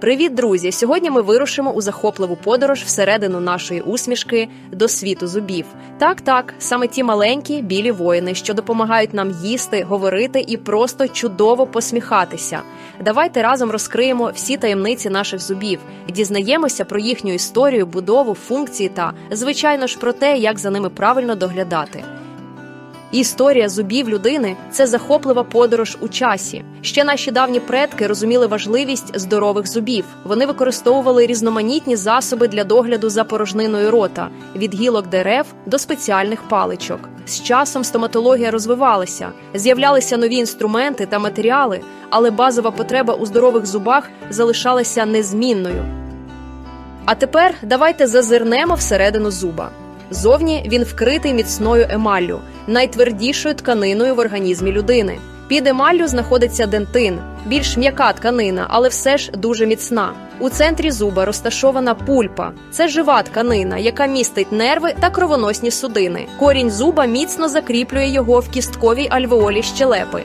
Привіт, друзі! Сьогодні ми вирушимо у захопливу подорож всередину нашої усмішки до світу зубів. Так, так, саме ті маленькі білі воїни, що допомагають нам їсти, говорити і просто чудово посміхатися. Давайте разом розкриємо всі таємниці наших зубів дізнаємося про їхню історію, будову, функції та, звичайно ж, про те, як за ними правильно доглядати. Історія зубів людини це захоплива подорож у часі. Ще наші давні предки розуміли важливість здорових зубів. Вони використовували різноманітні засоби для догляду за порожниною рота від гілок дерев до спеціальних паличок. З часом стоматологія розвивалася, з'являлися нові інструменти та матеріали, але базова потреба у здорових зубах залишалася незмінною. А тепер давайте зазирнемо всередину зуба. Зовні він вкритий міцною емаллю, найтвердішою тканиною в організмі людини. Під емаллю знаходиться дентин, більш м'яка тканина, але все ж дуже міцна. У центрі зуба розташована пульпа. Це жива тканина, яка містить нерви та кровоносні судини. Корінь зуба міцно закріплює його в кістковій альвеолі щелепи.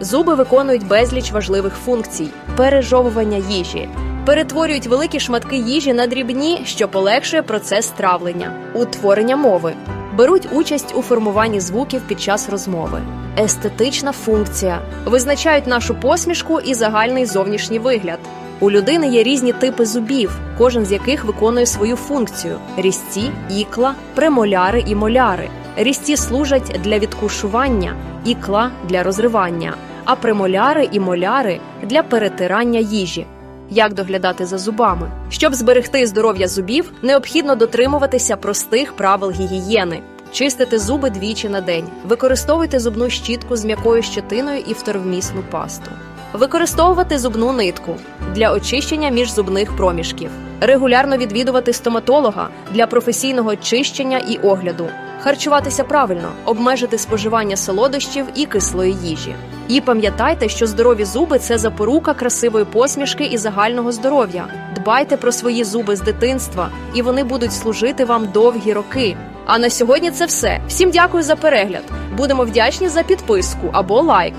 Зуби виконують безліч важливих функцій: пережовування їжі, перетворюють великі шматки їжі на дрібні, що полегшує процес травлення, утворення мови, беруть участь у формуванні звуків під час розмови. Естетична функція визначають нашу посмішку і загальний зовнішній вигляд. У людини є різні типи зубів, кожен з яких виконує свою функцію: різці, ікла, премоляри і моляри. Різці служать для відкушування, ікла для розривання, а премоляри і моляри для перетирання їжі. Як доглядати за зубами? Щоб зберегти здоров'я зубів, необхідно дотримуватися простих правил гігієни. Чистити зуби двічі на день, використовуйте зубну щітку з м'якою щетиною і вторвмісну пасту. Використовувати зубну нитку для очищення міжзубних проміжків, регулярно відвідувати стоматолога для професійного чищення і огляду, харчуватися правильно, обмежити споживання солодощів і кислої їжі. І пам'ятайте, що здорові зуби це запорука красивої посмішки і загального здоров'я. Дбайте про свої зуби з дитинства, і вони будуть служити вам довгі роки. А на сьогодні це все. Всім дякую за перегляд. Будемо вдячні за підписку або лайк.